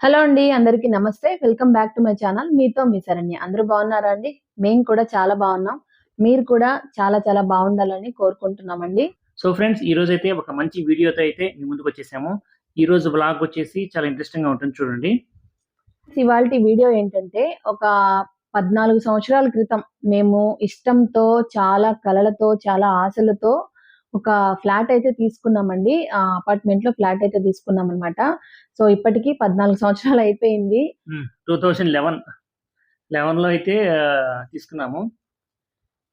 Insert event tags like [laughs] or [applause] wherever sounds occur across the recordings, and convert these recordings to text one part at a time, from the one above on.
Hello అండి అందరికీ నమస్తే. Welcome back to my channel. మీతో మీ శరణ్య. అందరూ బాగున్నారా అండి? మేము కూడా చాలా బాగున్నాం. మీరు కూడా చాలా చాలా బాగుండాలని కోరుకుంటున్నామండి. సో ఫ్రెండ్స్ ఈ రోజు అయితే ఒక మంచి వీడియోతో అయితే మీ ముందుకు వచ్చేసాము. ఈ రోజు బ్లాగ్ వచ్చేసి చాలా ఇంట్రెస్టింగ్గా ఉంటుంది చూడండి. ఇవాళ వీడియో ఏంటంటే ఒక పద్నాలుగు సంవత్సరాల క్రితం మేము ఇష్టంతో చాలా కలలతో చాలా ఆశలతో ఒక ఫ్లాట్ అయితే తీసుకున్నామండి. ఆ అపార్ట్మెంట్లో ఫ్లాట్ అయితే తీసుకున్నాం అనమాట సో ఇప్పటికి పద్నాలుగు సంవత్సరాలు అయిపోయింది. Two thousand eleven. లెవెన్లో అయితే తీసుకున్నాము.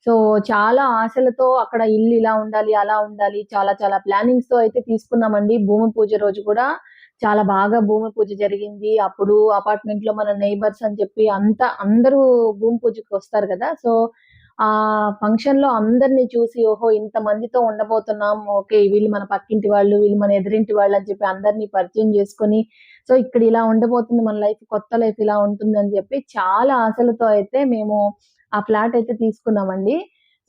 సో చాలా ఆశలతో అక్కడ ఇల్లు ఇలా ఉండాలి అలా ఉండాలి చాలా చాలా ప్లానింగ్స్తో అయితే తీసుకున్నామండి. భూమి పూజ రోజు కూడా చాలా బాగా భూమి పూజ జరిగింది. అప్పుడు అపార్ట్మెంట్లో మన నైబర్స్ అని చెప్పి అంత అందరూ భూమి పూజకి వస్తారు కదా. సో ఆ ఫంక్షన్లో అందరిని చూసి ఓహో ఇంత మందితో ఉండబోతున్నాం. ఓకే వీళ్ళు మన పక్కింటి వాళ్ళు వీళ్ళు మన ఎదురింటి వాళ్ళు అని చెప్పి అందరినీ పరిచయం చేసుకొని సో ఇక్కడ ఇలా ఉండబోతుంది మన లైఫ్ కొత్త లైఫ్ ఇలా ఉంటుంది అని చెప్పి చాలా ఆశలతో అయితే మేము ఆ ఫ్లాట్ అయితే తీసుకున్నామండి.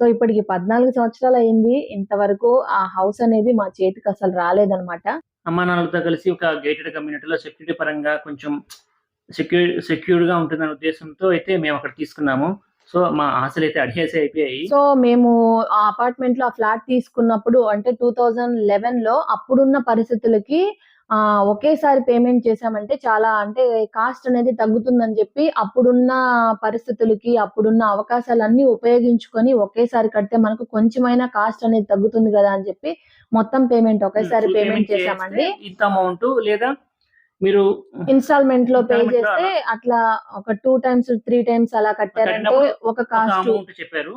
సో ఇప్పటికి పద్నాలుగు సంవత్సరాలు అయింది. ఇంతవరకు ఆ హౌస్ అనేది మా చేతికి అసలు రాలేదన్నమాట. అమ్మా నాన్నలతో కలిసి ఒక గేటెడ్ కమ్యూనిటీలో సెక్యూరిటీ పరంగా కొంచెం సెక్యూర్ సెక్యూర్గా ఉంటుందనే ఉద్దేశంతో అయితే మేము అక్కడ తీసుకున్నాము. సో మా ఆశలు అయితే అడిగేసి అయిపోయాయి. సో మేము ఆ అపార్ట్మెంట్లో ఆ ఫ్లాట్ తీసుకున్నప్పుడు అంటే టూ థౌజండ్ లెవెన్లో అప్పుడున్న పరిస్థితులకి ఆ ఒకేసారి పేమెంట్ చేసామంటే చాలా అంటే కాస్ట్ అనేది తగ్గుతుందని చెప్పి అప్పుడున్న పరిస్థితులకి అప్పుడున్న అవకాశాలన్నీ ఉపయోగించుకొని ఒకేసారి కడితే మనకు కొంచెమైనా కాస్ట్ అనేది తగ్గుతుంది కదా అని చెప్పి మొత్తం పేమెంట్ ఒకేసారి పేమెంట్ చేసామండి ఇంత అమౌంట్ లేదా మీరు ఇన్స్టాల్మెంట్లో పే చేస్తే అట్లా ఒక టూ టైమ్స్ త్రీ టైమ్స్ అలా కట్టారంటే ఒక కాస్ట్ అమౌంట్ చెప్పారు.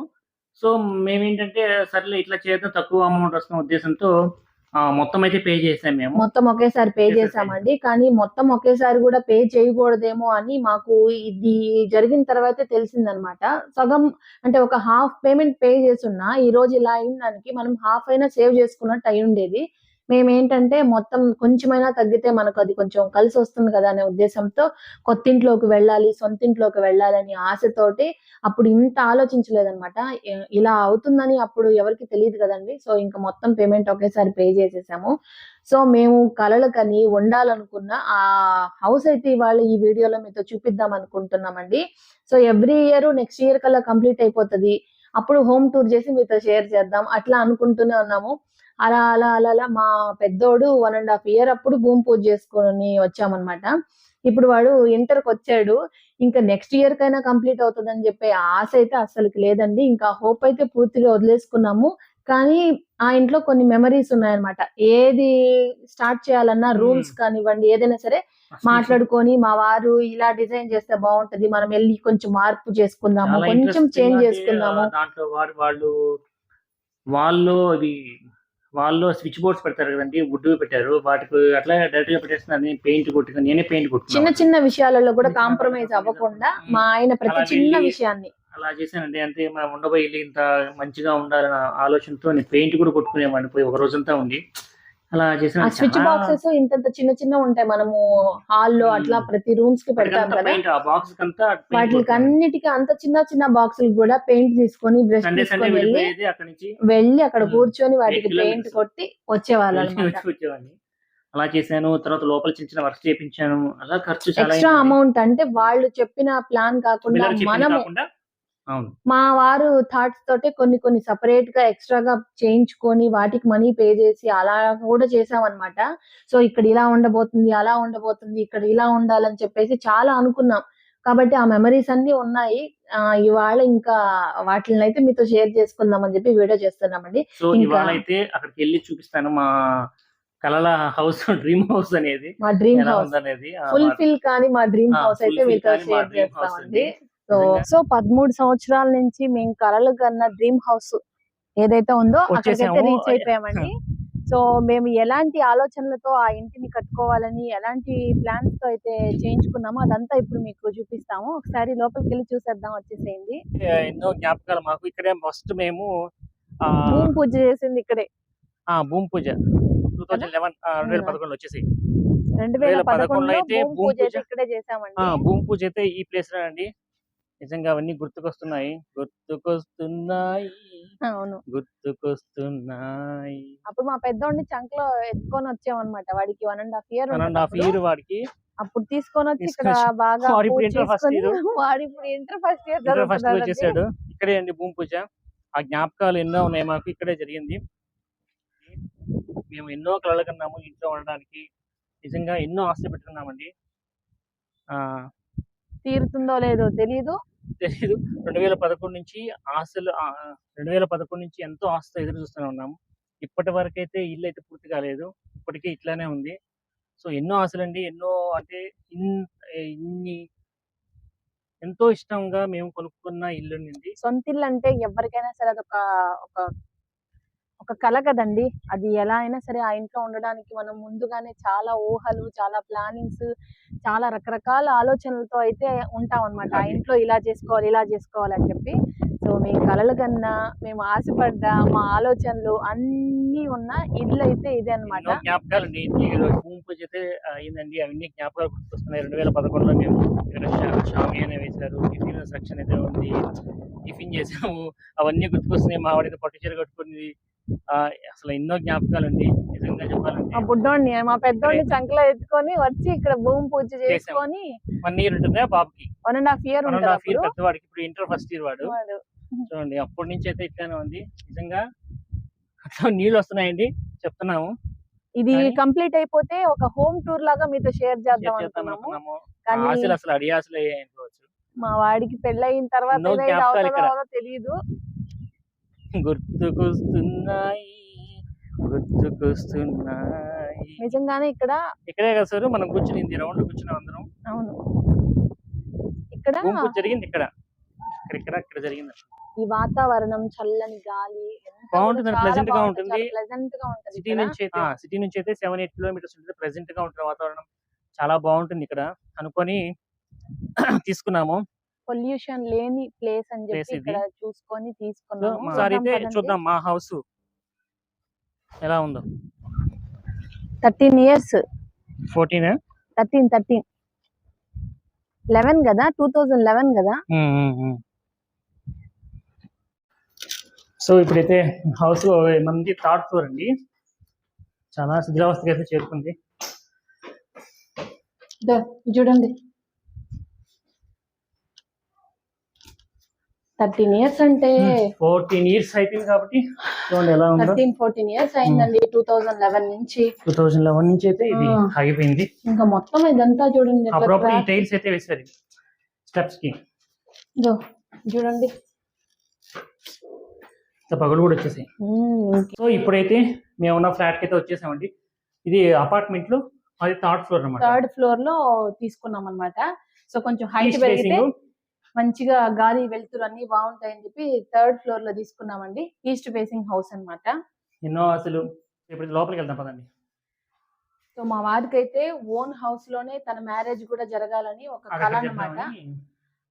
సో మేమేంటంటే సర్లే ఇట్లా చేద్దాం తక్కువ అమౌంట్ వస్తున్న ఉద్దేశంతో మొత్తం అయితే పే చేసాం మేము. మొత్తం ఒకేసారి పే. చేసామండి. కానీ మొత్తం ఒకేసారి కూడా పే చేయకూడదేమో అని మాకు ఇది జరిగిన తర్వాతే తెలిసిందనమాట. సగం అంటే ఒక హాఫ్ పేమెంట్ పే చేస్తున్నా ఈ రోజు ఇలా అయిన దానికి మనం హాఫ్ అయినా సేవ్ చేసుకున్నట్టు అయి ఉండేది. మేమేంటంటే మొత్తం కొంచెమైనా తగ్గితే మనకు అది కొంచెం కలిసి వస్తుంది కదా అనే ఉద్దేశంతో కొత్తింట్లోకి వెళ్ళాలి సొంతింట్లోకి వెళ్ళాలని ఆశతోటి అప్పుడు ఇంత ఆలోచించలేదనమాట ఇలా అవుతుందని అప్పుడు ఎవరికి తెలియదు కదండి. సో ఇంకా మొత్తం పేమెంట్ ఒకేసారి పే చేసేసాము. సో మేము కలలకని ఉండాలనుకున్న ఆ హౌస్ అయితే ఇవాళ ఈ వీడియోలో మీతో చూపిద్దాం అనుకుంటున్నామండి so every year next year కల్లా కంప్లీట్ అయిపోతుంది. అప్పుడు హోమ్ టూర్ చేసి మీతో షేర్ చేద్దాం. అట్లా అనుకుంటూనే ఉన్నాము. అలా అలా అలా అలా మా పెద్దోడు వన్ అండ్ హాఫ్ ఇయర్ అప్పుడు భూమి పూజ చేసుకొని వచ్చామన్నమాట. ఇప్పుడు వాడు ఇంటర్కి వచ్చాడు. ఇంకా నెక్స్ట్ ఇయర్ కైనా కంప్లీట్ అవుతుందని చెప్పే ఆశ అయితే అసలుకి లేదండి. ఇంకా హోప్ అయితే పూర్తిగా వదిలేసుకున్నాము. కానీ ఆ ఇంట్లో కొన్ని మెమరీస్ ఉన్నాయన్నమాట. ఏది స్టార్ట్ చేయాలన్నా. రూమ్స్ కానివ్వండి ఏదైనా సరే మాట్లాడుకొని మా వారు ఇలా డిజైన్ చేస్తే బాగుంటది మనం వెళ్ళి కొంచెం మార్పు చేసుకుందాము కొంచెం చేంజ్ చేసుకుందాము. దాంట్లో వాడు వాళ్ళు వాళ్ళు అది వాళ్ళు స్విచ్ బోర్డ్స్ పెడతారు కదండి వుడ్ పెట్టారు వాటికి అట్లా డైరెక్ట్గా పెట్టేస్తున్నారు పెయింట్ కొట్టుకుని నేనే పెయింట్ చిన్న కొట్టుకున్నాను. చిన్న విషయాలలో కూడా చిన్న కాంప్రమైజ్ అవ్వకుండా మా ఆయన ప్రతి చిన్న విషయాన్ని అలా చేశానండి. అంతే మనం ఉండబోయి ఇల్లు ఇంత మంచిగా ఉండాలన్న ఆలోచనతో నేను పెయింట్ కూడా కొట్టుకునేవాడిని పోయి ఒక రోజంతా ఉంది అలా చేసిన స్విచ్ బాక్సెస్ ఇంత చిన్న చిన్న ఉంటాయి మనము హాల్లో. అట్లా ప్రతి రూమ్స్కి పెడతాం కదా. బాక్స్ వాటికి అన్నిటికీ అంత చిన్న చిన్న బాక్సులు కూడా పెయింట్ తీసుకొని బ్రష్ తీసుకొని వెళ్ళి వెళ్ళి అక్కడ. కూర్చొని వాటికి పెయింట్. కొట్టి వచ్చేవాళ్ళు వచ్చేవాడిని. అలా చేశాను. తర్వాత లోపల చిన్న చిన్న వర్క్ చేయించాను అలా ఖర్చు ఎక్స్ట్రా. అమౌంట్ అంటే వాళ్ళు చెప్పిన ప్లాన్ కాకుండా మనము మా వారు థాట్స్ తోటే కొన్ని కొన్ని సపరేట్గా ఎక్స్ట్రాగా చేయించుకొని వాటికి మనీ పే చేసి అలా కూడా చేసామన్నమాట సో ఇక్కడ ఇలా ఉండబోతుంది అలా ఉండబోతుంది ఇక్కడ ఇలా ఉండాలని చెప్పేసి చాలా అనుకున్నాం. కాబట్టి ఆ మెమరీస్ అన్ని ఉన్నాయి. ఆ, ఇవాళ ఇంకా వాటిని అయితే మీతో షేర్ చేసుకుందాం అని చెప్పి వీడియో చేస్తున్నామండి. సో ఇవాళ అయితే అక్కడికి వెళ్ళి చూపిస్తాను మా కలల హౌస్ డ్రీమ్ హౌస్ అనేది. మా డ్రీమ్ హౌస్ ఉందనేది ఆ, ఫుల్ మా- ఫిల్ కానీ మా డ్రీమ్ హౌస్ అయితే మీతో షేర్ చేస్తామండి. సో. సో పదమూడు సంవత్సరాల నుంచి మేము కలలు కన్న డ్రీమ్ హౌస్ ఏదైతే ఉందో అక్కడికైతే. రీచ్ అయిపోయామండి. సో మేము ఎలాంటి ఆలోచనలతో ఆ ఇంటిని కట్టుకోవాలని ఎలాంటి ప్లాన్స్తో అయితే చేయించుకున్నామో అదంతా ఇప్పుడు మీకు చూపిస్తాము. ఒకసారి లోపలికి వెళ్ళి చూసేద్దాం వచ్చేసేయండి. ఎన్నో జ్ఞాపకాలు మాకు. ఇక్కడే ఫస్ట్ మేము భూమి పూజ చేసింది ఇక్కడే. ఆ, భూమి పూజ. టూ థౌజండ్ లెవెన్ రెండు వేల పదకొండులో వచ్చేసి. రెండు వేల 2011 పదకొండులో అయితే భూమి పూజ ఇక్కడే చేసామండి భూమి పూజ అయితే ఈ ప్లేస్లో అండి. నిజంగా అవన్నీ గుర్తుకొస్తున్నాయి. గుర్తుకొస్తున్నాయి. అవును. గుర్తుకొస్తున్నాయి. అప్పుడు మా పెద్దోడిని చంకలో ఎత్తుకొని వచ్చామన్నమాట వాడికి one and half year one and half year వాడికి అప్పుడు తీసుకొని వచ్చి ఇక్కడ బాగా వాడు ఇప్పుడు ఇంటర్ చేసుకొని year. వాడు ఇప్పుడు ఇంటర్ ఫస్ట్ ఇయర్ ఇంటర్ ఫస్ట్లో చేశాడు. ఇక్కడే అండి భూమి పూజ. ఆ జ్ఞాపకాలు ఎన్నో ఉన్నాయి మాకు. ఇక్కడే జరిగింది. మేము ఎన్నో కలలు కన్నాము ఇంట్లో ఉండడానికి. నిజంగా ఎన్నో ఆశలు పెట్టుకున్నామండి. ఆ తీరుతుందో లేదో తెలీదు. తెలియదు రెండు వేల పదకొండు నుంచి ఆశలు రెండు వేల పదకొండు నుంచి ఎంతో ఆశతో ఎదురు చూస్తూనే ఉన్నాము. ఇప్పటి వరకు అయితే ఇల్లు అయితే పూర్తి కాలేదు. ఇప్పటికీ ఇట్లానే ఉంది. సో ఎన్నో ఆశలండి. ఎన్నో అంటే ఇన్ని ఎంతో ఇష్టంగా మేము కొనుక్కున్న ఇల్లు నుండి సొంతిల్లు అంటే ఎవరికైనా సరే అదొక ఒక ఒక కల కదండి. అది ఎలా అయినా సరే ఆ ఇంట్లో ఉండడానికి మనం ముందుగానే చాలా ఊహలు చాలా ప్లానింగ్స్ చాలా రకరకాల ఆలోచనలతో అయితే ఉంటాం అన్నమాట ఆ. ఇంట్లో ఇలా చేసుకోవాలి ఇలా చేసుకోవాలి అని చెప్పి. సో మీ కలలు కన్నా మేము ఆశపడ్డ మా ఆలోచనలు అన్నీ ఉన్న ఇల్లు అయితే ఇదే అన్నమాట. ఎన్నో జ్ఞాపకాలు భూమి పూజ అయితే అయిందండి. అవన్నీ జ్ఞాపకాలు గుర్తొస్తున్నాయి రెండు వేల పదకొండులో మేము ఇక్కడ షామి అనే వేశారు. టిఫిన్ సెక్షన్ అయితే ఉంది. టిఫిన్ చేసాము. అవన్నీ గుర్తుకొస్తున్నాయి. మా వాడితే పట్టు చీర కట్టుకుని అసలు ఎన్నో జ్ఞాపకాలు అండి నిజంగా చెప్పాలంటే. మా బుడ్డోడిని మా పెద్దోడిని చంకలో ఎత్తుకొని వచ్చి ఇక్కడ భూమి పూజ చేసుకొని వన్ ఇయర్ ఉంటుంది బాబుకి. One and half year one and half year. పెద్దవాడికి. ఇప్పుడు ఇంటర్ ఫస్ట్ ఇయర్ వాడు. చూడండి అప్పటి నుంచి అయితే ఇట్లానే ఉంది. నిజంగా అట్లా నీళ్ళు వస్తున్నాయండి. చెప్తున్నాము. ఇది కంప్లీట్ అయిపోతే ఒక హోమ్ టూర్ లాగా మీతో షేర్ చేద్దాం అనుకున్నాము. కానీ అసలు అడి ఆశలు అయ్యాయి అనుకోవచ్చు. మా వాడికి పెళ్ళయిన తర్వాత తెలియదు గుర్తుకొస్తున్నాయి. గుర్తుకొస్తున్నాయి. నిజంగానే ఇక్కడ ఇక్కడే కదా సార్ మనం కూర్చునింది రౌండ్ కూర్చున్నాం అందరం. అవును. ఇక్కడ జరిగింది ఇక్కడ. ఇక్కడ ఇక్కడ ఇక్కడ జరిగింది. ఈ వాతావరణం చల్లని గాలి బాగుంటుంది, pleasant గా ఉంటుంది. pleasant గా ఉంటుంది సిటీ. నుంచి అయితే సిటీ నుంచి అయితే సెవెన్ ఎయిట్ కిలోమీటర్స్ ఉంటుంది. ప్రెసెంట్గా ఉంటుంది వాతావరణం. చాలా బాగుంటుంది ఇక్కడ. అనుకొని [clears throat] తీసుకున్నాము. పొల్యూషన్ లేని ప్లేస్ అని చెప్పి. ఇక్కడ చూసుకొని అయితే చూద్దాం మా హౌస్ ఎలా ఉందో. Thirteen years. Fourteen thirteen thirteen. Eleven కదా? టూ థౌజండ్ లెవెన్ కదా? సో ఇప్పుడైతే హౌస్ మంది థర్డ్ ఫ్లోర్ అండి. చాలా శిథిలావస్థకి అయితే చేరుకుంది. చూడండి. థర్టీన్ ఇయర్స్ అంటే ఫోర్టీన్ ఇయర్స్ అయిపోయింది కాబట్టి చూడండి ఎలా ఉందో. థర్టీన్ ఫోర్టీన్ ఇయర్స్ అయిందండి. టూ థౌజండ్ లెవెన్ నుంచి. టూ థౌజండ్ లెవెన్ నుంచి అయితే ఇది. ఆగిపోయింది. ఇంకా మొత్తం ఇదంతా చూడండి ఈ crack. టైల్స్ అయితే వేసారు స్టెప్స్కి. చూడండి. పగులు కూడా వచ్చేసాయి. సో ఇప్పుడైతే మేము ఉన్న ఫ్లాట్కి అయితే వచ్చేసామండి. ఇది అపార్ట్మెంట్లో అది థర్డ్ ఫ్లోర్ అనమాట థర్డ్ ఫ్లోర్లో తీసుకున్నాం అన్నమాట సో కొంచెం హైట్ పెరిగితే మంచిగా గాలి వెలుతురు అన్ని బాగుంటాయని చెప్పి థర్డ్ ఫ్లోర్లో తీసుకున్నామండి. ఈస్ట్ ఫేసింగ్ హౌస్ అన్నమాట. ఎన్నో అసలు ఇప్పుడు లోపలికి వెళ్దాం పదండి. సో మా వారికి అయితే ఓన్ హౌస్లోనే తన మ్యారేజ్ కూడా జరగాలని ఒక కళ చేద్దామని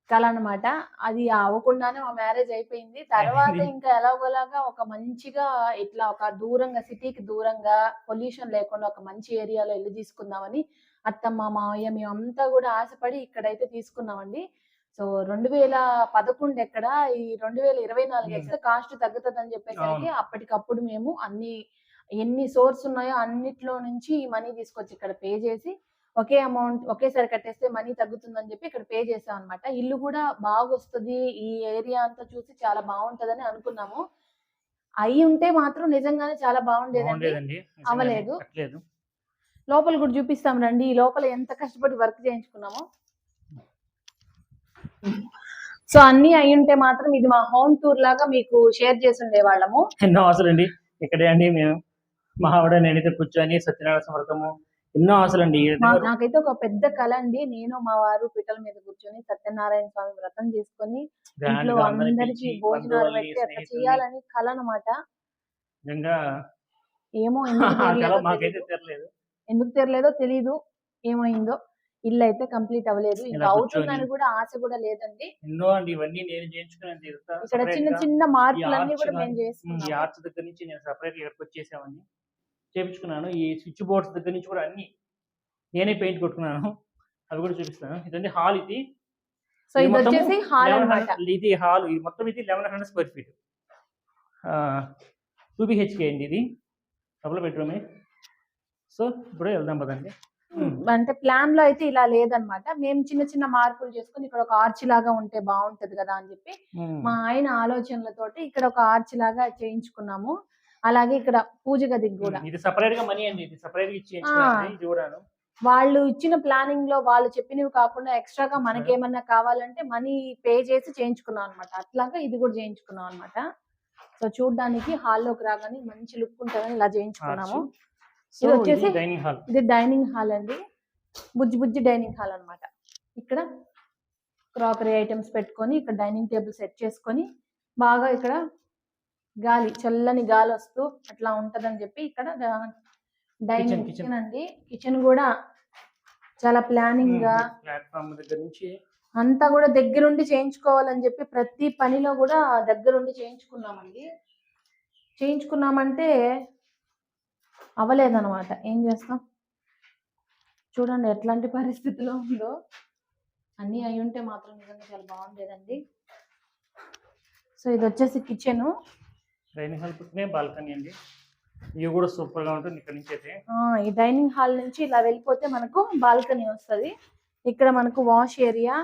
కళ అన్నమాట. అది అవ్వకుండానే మా మ్యారేజ్ అయిపోయింది. తర్వాత. [laughs] ఇంకా ఎలాగోలాగా ఒక మంచిగా ఇట్లా ఒక దూరంగా సిటీకి దూరంగా పొల్యూషన్ లేకుండా ఒక మంచి ఏరియాలో ఇల్లు తీసుకుందామని అత్తమ్మ మావయ్య మేమంతా కూడా ఆశపడి ఇక్కడైతే తీసుకున్నామండి. సో రెండు వేల పదకొండు ఎక్కడ ఈ రెండు వేల ఇరవై నాలుగు. ఎక్కడ కాస్ట్ తగ్గుతుంది అని చెప్పేసరికి. అప్పటికప్పుడు మేము అన్ని ఎన్ని సోర్స్ ఉన్నాయో అన్నిట్లో నుంచి ఈ మనీ తీసుకొచ్చి ఇక్కడ పే చేసి ఒకే అమౌంట్ ఒకేసారి కట్టేస్తే మనీ తగ్గుతుందని చెప్పి ఇక్కడ పే చేసాం అనమాట ఇల్లు కూడా బాగా వస్తుంది ఈ ఏరియా అంతా చూసి చాలా బాగుంటదని అనుకున్నాము అయి ఉంటే మాత్రం నిజంగానే చాలా బాగుండేదండి. అవ్వలేదు. లోపల కూడా చూపిస్తాం రండి ఈ లోపల ఎంత కష్టపడి వర్క్ చేయించుకున్నామో సో అన్ని అయి ఉంటే మాత్రం ఇది మా హోమ్ టూర్ లాగా మీకు షేర్ చేసి ఉండేవాళ్ళము ఎన్నో ఆశలు అండి ఇక్కడే అండి మేము. మా ఆవిడ నేనైతే కూర్చొని సత్యనారాయణ సమర్థము ఎన్నో ఆశలు అండి నాకైతే ఒక పెద్ద కళ అండి. నేను మా వారు పిట్టల మీద కూర్చొని సత్యనారాయణ స్వామి వ్రతం చేసుకొని ఇంట్లో అందరికి భోజనాలు పెట్టి అట్లా చేయాలని కళ అనమాట ఏమో [laughs] మాకైతే ఎందుకు తెరలేదో తెలీదు. ఏమైందో. ఇల్లు అయితే కంప్లీట్ అవ్వలేదు. ఇంకా అవుతుందని. కూడా ఆశ కూడా లేదండి. ఎన్నో అండి ఇవన్నీ నేను చేయించుకున్నాను తీరుతా ఇక్కడ చిన్న. చిన్న మార్పులన్నీ కూడా మేము ఉమ్, ఈ ఆర్చ్ దగ్గర నుంచి నేను సపరేట్ ఇక్కడికి వచ్చేసామండి చేపించుకున్నాను ఈ స్విచ్ బోర్డ్స్ దగ్గర నుంచి కూడా అన్ని నేనే పెయింట్ కొట్టుకున్నాను. అవి కూడా చూపిస్తాను. ఇదండి హాల్ ఇది. సో ఇది వచ్చేసి హాల్ అన్నమాట. ఇది హాల్ ఇది మొత్తం ఇది eleven hundred square feet two BHK అండి ఇది. డబుల్ బెడ్రూమే సో ఇప్పుడు వెళ్దాం పదండి. అంటే ప్లాన్లో అయితే ఇలా లేదనమాట. మేము చిన్న చిన్న మార్పులు చేసుకుని ఇక్కడ ఒక ఆర్చ్ లాగా ఉంటే బాగుంటది కదా అని చెప్పి. మా ఆయన ఆలోచనలతోటి ఇక్కడ ఒక ఆర్చ్ లాగా చేయించుకున్నాము. అలాగే ఇక్కడ పూజ గదికి కూడా. ఇది సపరేట్గా మనీ అండి. ఇది సపరేట్గా వాళ్ళు ఇచ్చిన ప్లానింగ్లో వాళ్ళు చెప్పినవి కాకుండా ఎక్స్ట్రాగా మనకి ఏమన్నా కావాలంటే మనీ పే చేసి చేయించుకున్నాం అనమాట. అట్లాగా ఇది కూడా చేయించుకున్నాం అనమాట. సో చూడడానికి హాల్లోకి రాగానే మంచి లుక్ ఉంటుందని ఇలా చేయించుకున్నాము. ఇది వచ్చేసి- డైనింగ్ హాల్ ఇది డైనింగ్ హాల్ అండి. బుజ్జి బుజ్జి డైనింగ్ హాల్ అన్నమాట. ఇక్కడ క్రాకరీ ఐటమ్స్ పెట్టుకొని ఇక్కడ డైనింగ్ టేబుల్ సెట్ చేసుకొని బాగా ఇక్కడ గాలి చల్లని గాలి వస్తూ అట్లా ఉంటదని చెప్పి ఇక్కడ డైనింగ్. కిచెన్ అండి. కిచెన్ కూడా చాలా ప్లానింగ్గా ప్లాట్ఫామ్ దగ్గర నుంచి అంతా కూడా దగ్గరుండి చేయించుకోవాలని చెప్పి ప్రతి పనిలో కూడా దగ్గరుండి చేయించుకున్నామండి. చేయించుకున్నామంటే అవ్వలేదన్నమాట. ఏం చేస్తాం? చూడండి ఎట్లాంటి పరిస్థితిలో ఉందో. అన్నీ అయి ఉంటే మాత్రం నిజంగా చాలా బాగుండేదండి. సో ఇది వచ్చేసి కిచెన్ డైనింగ్ హాల్ బాల్కనీ అండి. ఇవి కూడా సూపర్గా ఉంటుంది ఇక్కడ నుంచి అయితే. ఈ డైనింగ్ హాల్ నుంచి ఇలా వెళ్ళిపోతే మనకు బాల్కనీ వస్తది. ఇక్కడ మనకు వాష్ ఏరియా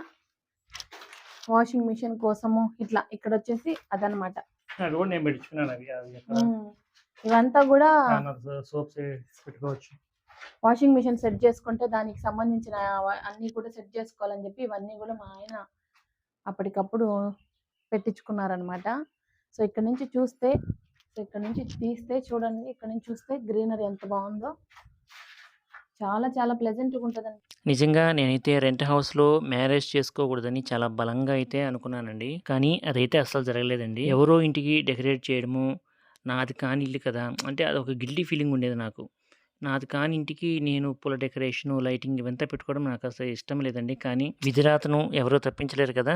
వాషింగ్ మిషన్ కోసము ఇట్లా ఇక్కడ వచ్చేసి అదనమాట అది కూడా నేను పెట్టుకున్నాను. ఇవంతా కూడా సోప్స్ పెట్టుకోవచ్చు వాషింగ్ మిషన్ సెట్ చేసుకుంటే దానికి సంబంధించిన అన్ని కూడా సెట్ చేసుకోవాలని చెప్పి ఇవన్నీ కూడా మా ఆయన అప్పటికప్పుడు పెట్టించుకున్నారనమాట సో ఇక్కడ నుంచి చూస్తే సో ఇక్కడ నుంచి తీస్తే చూడండి ఇక్కడ నుంచి చూస్తే గ్రీనరీ ఎంత బాగుందో చాలా చాలా ప్లెజెంట్గా ఉంటుందండి నిజంగా నేనైతే రెంట్ హౌస్‌లో మ్యారేజ్ చేసుకోకూడదని చాలా బలంగా అయితే అనుకున్నానండి. కానీ అదైతే అస్సలు జరగలేదండి. ఎవరో ఇంటికి డెకరేట్ చేయడము, నాది కాని ఇల్లు కదా! అంటే అదొక గిల్టీ ఫీలింగ్ ఉండేది నాకు. నాది కాని ఇంటికి నేను పూల డెకరేషను, లైటింగ్ ఇవంతా పెట్టుకోవడం నాకు అసలు ఇష్టం లేదండి. కానీ విధిరాతను ఎవరో తప్పించలేరు కదా!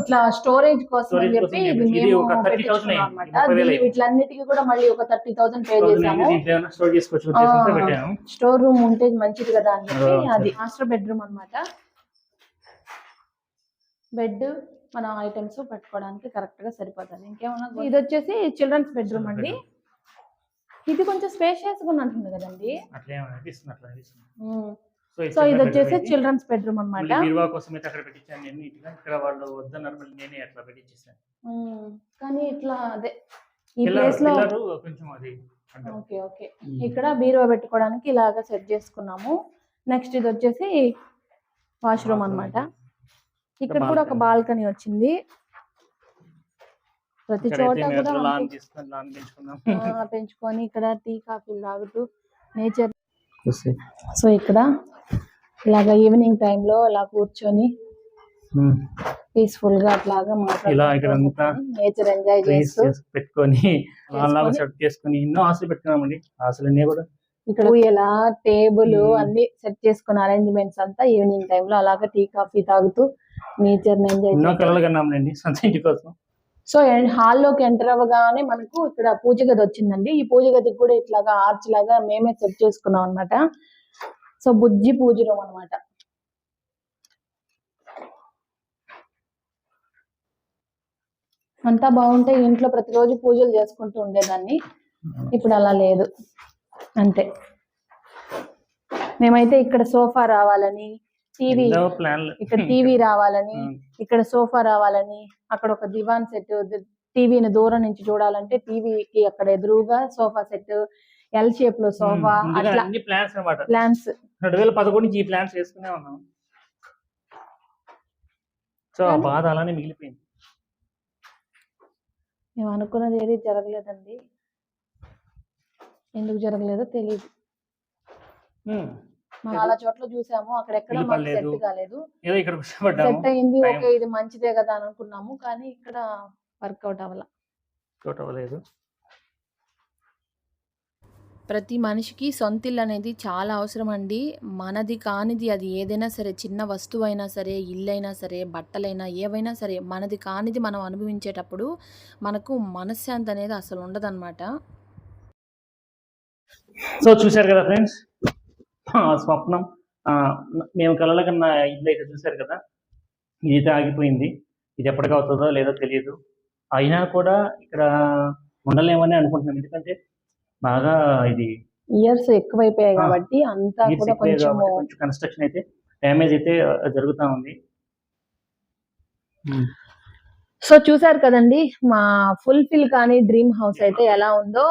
ఇట్లా స్టోరేజ్ కోసం అని చెప్పి కోసం ఇది చెప్పేసి ఇది మేము ఒక 30,000 పెట్టించుకున్నాం అయింది. అనమాట 30,000 అయింది. వీటిలన్నిటికీ కూడా మళ్ళీ ఒక థర్టీ థౌసండ్ పే చేసాము స్టోర్ చేసుకోవచ్చు ఉద్దేశంతో ఆ. పెట్టాను స్టోర్ రూమ్ ఉంటే మంచిది కదా అని చెప్పి అది మాస్టర్ బెడ్రూమ్ అన్నమాట బెడ్ మన ఐటమ్స్ పెట్టుకోవడానికి కరెక్ట్గా సరిపోతుంది. ఇంకేమన్నా ఇది వచ్చేసి చిల్డ్రన్స్ బెడ్రూమ్ అండి. ఇది కొంచెం స్పేషియస్గా ఉన్నట్టుంది కదండి. అట్లా ఏమైనా అనిపిస్తుంది అట్లా అనిపిస్తుంది ఉమ్. సో ఇది వచ్చేసి చిల్డ్రన్స్ బెడ్రూమ్ మళ్ళీ అన్నమాట. బీరువా కోసం అయితే అక్కడ పెట్టించాను నేను నీట్గా. ఇక్కడ వాళ్ళు వద్దన్నారు మళ్ళీ నేనే అట్లా పెట్టించేసాను. ఉమ్. కానీ ఇట్లా అదే ఈ ప్లేస్లో కొంచెం అది. Okay okay. ఇక్కడ బీరువా పెట్టుకోవడానికి ఇలాగా సెట్ చేసుకున్నాము. నెక్స్ట్ ఇది వచ్చేసి వాష్రూమ్ అన్నమాట. ఇక్కడ కూడా ఒక బాల్కనీ వచ్చింది ప్రతి చోట కూడా పెంచుకొని ఇక్కడ టీ కాఫీలు తాగుతూ నేచర్ సో ఇక్కడ ఇలాగా ఈవినింగ్ టైంలో ఇలా కూర్చొని. పీస్ఫుల్గా అట్లాగా ఇలా ఇక్కడ అంతా నేచర్ ఎంజాయ్ చేస్తూ చేసి పెట్టుకొని. సెట్ చేసుకొని ఎన్నో ఆశలు పెట్టుకున్నామండి కూడా ఇక్కడ ఎలా టేబుల్. అన్ని సెట్ చేసుకున్న అరేంజ్మెంట్స్ అంతా ఈవినింగ్ టైంలో అలాగా టీ కాఫీ తాగుతూ నేచర్ ఎంజాయ్ ఎన్నో చేస్తూ కలలు కన్నాంలేండి సొంత ఇంటి కోసం. సో హాల్లోకి ఎంటర్ అవ్వగానే మనకు ఇక్కడ పూజ గది వచ్చిందండి. ఈ పూజ గదికి కూడా ఇట్లాగా ఆర్చ్ లాగా మేమే సెట్ చేసుకున్నాం అన్నమాట. సో బుజ్జి పూజ రూమ్ అనమాట అంతా బాగుంటే ఇంట్లో ప్రతిరోజు పూజలు చేసుకుంటూ ఉండేదాన్ని. ఇప్పుడు అలా లేదు. అంతే. మేమైతే ఇక్కడ సోఫా రావాలని టీవీ ఇక్కడ టీవీ [laughs] రావాలని. ఇక్కడ సోఫా రావాలని అక్కడ ఒక దివాన్ సెట్ టీవీని దూరం నుంచి చూడాలంటే టీవీకి అక్కడ ఎదురుగా సోఫా సెట్ ఎల్ షేప్లో సోఫా అట్లా ప్లాన్స్ ప్లాన్స్. రెండు వేల పదకొండు నుంచి ఈ ప్లాన్స్ వేసుకునే ఉన్నాం. సో ఆ బాధ అలానే మిగిలిపోయింది. మేము అనుకున్నది ఏది జరగలేదండి. ఎందుకు జరగలేదో తెలియదు చాలా చోట్ల చూసాము. అక్కడ ఎక్కడ ఇల్లు. సెట్ కాలేదు. ఏదో ఇక్కడ కష్టపడ్డాము సెట్ అయింది. ఓకే ఇది మంచిదే కదా అని అనుకున్నాము. కానీ ఇక్కడ వర్కౌట్ అవ్వాల. అవ్వలేదు. ప్రతి మనిషికి సొంతిల్లు అనేది చాలా అవసరం అండి. మనది కానిది అది ఏదైనా సరే చిన్న వస్తువు అయినా సరే ఇల్లు అయినా సరే బట్టలైనా ఏవైనా సరే మనది కానిది మనం అనుభవించేటప్పుడు మనకు మనశ్శాంతి అనేది అసలు ఉండదన్నమాట. సో చూశారు కదా ఫ్రెండ్స్? స్వప్నం ఆ, మేము కలల కన్నా ఇల్లు అయితే చూశారు కదా? ఇదైతే ఆగిపోయింది. ఇది ఎప్పటికి అవుతుందో లేదో తెలియదు. అయినా కూడా ఇక్కడ ఉండలేమని అనుకుంటున్నాం. ఎందుకంటే బాగా ఇది ఇయర్స్ ఎక్కువైపోయాయి. కాబట్టి అంతా కూడా కొంచెం కాబట్టి కొంచెం కన్స్ట్రక్షన్ అయితే డ్యామేజ్ అయితే జరుగుతూ ఉంది. సో చూసారు కదండి మా ఫుల్ఫిల్ కానీ డ్రీమ్ హౌస్ అయితే ఎలా ఉందో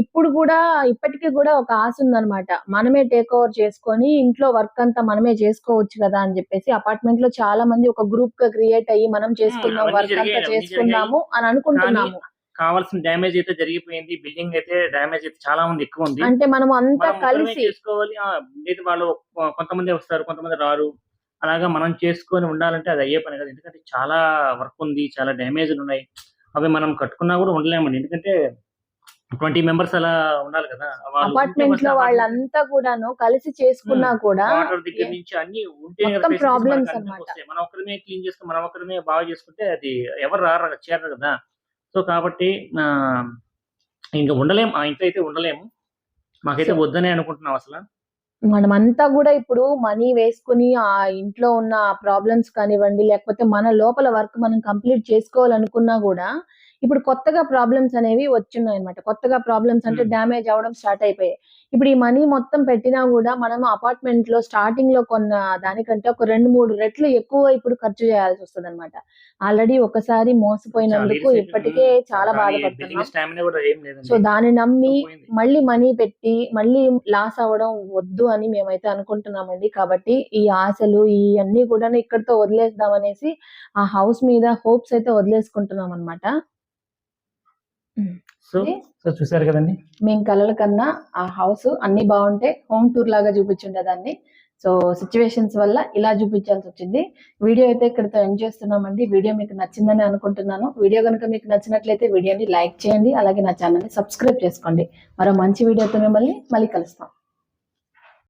ఇప్పుడు కూడా ఇప్పటికీ కూడా ఒక ఆశ ఉందన్నమాట. మనమే టేక్ ఓవర్ చేసుకొని ఇంట్లో వర్క్ అంతా మనమే చేసుకోవచ్చు కదా అని చెప్పేసి అపార్ట్మెంట్లో చాలా మంది ఒక గ్రూప్గా క్రియేట్ అయ్యి మనం చేసుకుందాం వర్క్ అంతా చేసుకుందాము అని అనుకుంటున్నాము. కావాల్సిన డ్యామేజ్ అయితే జరిగిపోయింది బిల్డింగ్ అయితే డ్యామేజ్ అయితే చాలా ఉంది ఎక్కువ ఉంది. అంటే మనం అంతా కలిసి చేసుకోవాలి వాళ్ళు కొంతమంది వస్తారు కొంతమంది రారు. అలాగా మనం చేసుకొని ఉండాలంటే అది అయ్యే పని కాదు. ఎందుకంటే చాలా వర్క్ ఉంది చాలా డ్యామేజ్లు ఉన్నాయి. అవి మనం కట్టుకున్నా కూడా ఉండలేమండి. ఎందుకంటే ట్వంటీ మెంబర్స్ అలా ఉండాలి కదా. అపార్ట్మెంట్లో వాళ్ళంతా కూడాను కలిసి చేసుకున్నా కూడా వాటర్ దగ్గర నుంచి అన్ని ఉంటే. వస్తాయి. మనం ఒక్కరిమే క్లీన్ చేసుకుని మనం ఒక్కరిమే బాగా చేసుకుంటే అది ఎవరు రారు చేరరు కదా. సో కాబట్టి ఇంకా ఉండలేం. ఆ ఇంట్లో అయితే ఉండలేము. మాకైతే వద్దనే అనుకుంటున్నాం అసలు. మనమంతా కూడా ఇప్పుడు మనీ వేసుకుని ఆ ఇంట్లో ఉన్న ప్రాబ్లమ్స్ కానివ్వండి లేకపోతే మన లోపల వర్క్ మనం కంప్లీట్ చేసుకోవాలనుకున్నా కూడా ఇప్పుడు కొత్తగా ప్రాబ్లమ్స్ అనేవి వచ్చున్నాయి అనమాట కొత్తగా ప్రాబ్లమ్స్ అంటే. డ్యామేజ్ అవడం స్టార్ట్ అయిపోయాయి ఇప్పుడు ఈ మనీ మొత్తం పెట్టినా కూడా మనం అపార్ట్మెంట్లో స్టార్టింగ్లో కొన్న దానికంటే ఒక రెండు మూడు రెట్లు ఎక్కువ ఇప్పుడు ఖర్చు చేయాల్సి వస్తుంది అనమాట ఆల్రెడీ ఒకసారి మోసపోయినందుకు ఇప్పటికే చాలా బాధపడుతున్నాం. సో దాన్ని నమ్మి. మళ్ళీ మనీ పెట్టి మళ్ళీ లాస్ అవ్వడం వద్దు అని మేమైతే అనుకుంటున్నామండి. కాబట్టి ఈ ఆశలు ఈ అన్ని కూడా ఇక్కడితో వదిలేద్దాం అనేసి ఆ హౌస్ మీద హోప్స్ అయితే వదిలేసుకుంటున్నాం అనమాట సో సో చూసారు కదండి? మేము కలల కన్నా ఆ హౌస్ అన్ని బాగుంటే హోమ్ టూర్ లాగా చూపించుండే దాన్ని సో సిచ్యువేషన్స్ వల్ల ఇలా చూపించాల్సి వచ్చింది. వీడియో అయితే ఇక్కడితో ఎండ్ చేస్తున్నామండి. వీడియో మీకు నచ్చిందని అనుకుంటున్నాను. వీడియో కనుక మీకు నచ్చినట్లయితే వీడియోని లైక్ చేయండి. అలాగే నా ఛానల్ని సబ్స్క్రైబ్ చేసుకోండి. మరో మంచి వీడియోతో మిమ్మల్ని మళ్ళీ కలుస్తాం.